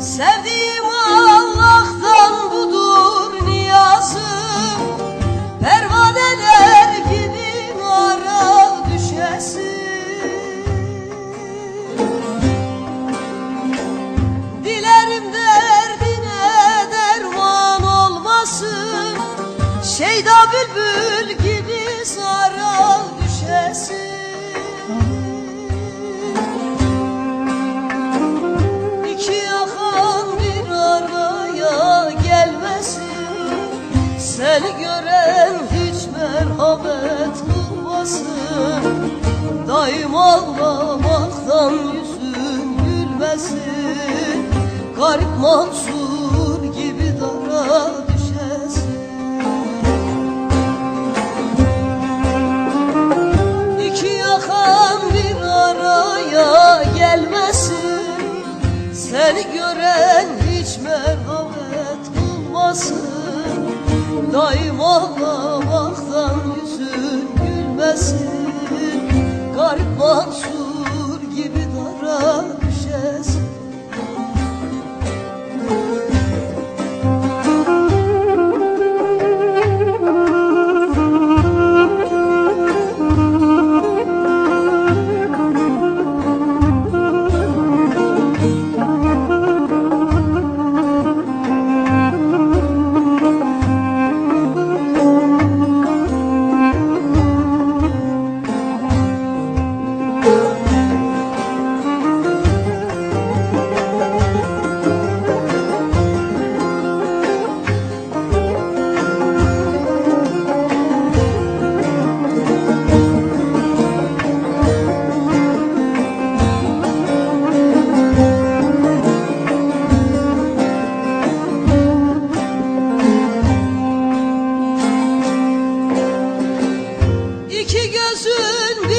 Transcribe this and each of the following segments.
Seven. Daim ağlamaktan yüzün gülmesin. Garip Mansur gibi dara düşesin. İki yakan bir araya gelmesin. Seni gören hiç merhamet bulmasın Daim ağlamaktan yüzün gülmesin Garip Mansur gözün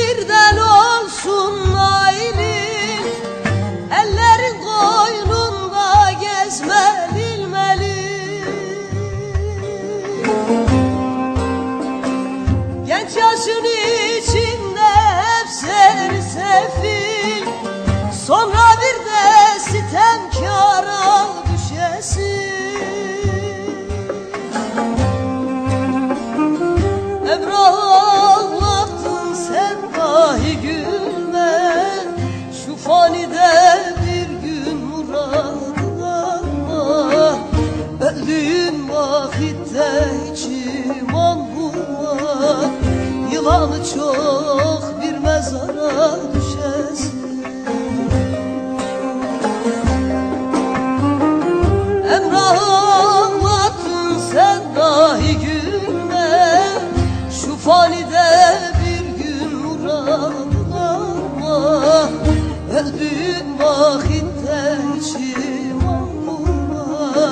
Öldüğün vakitte hiç iman bulma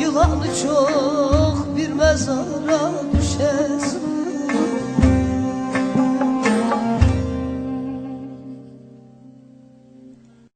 Yılanı çok bir mezara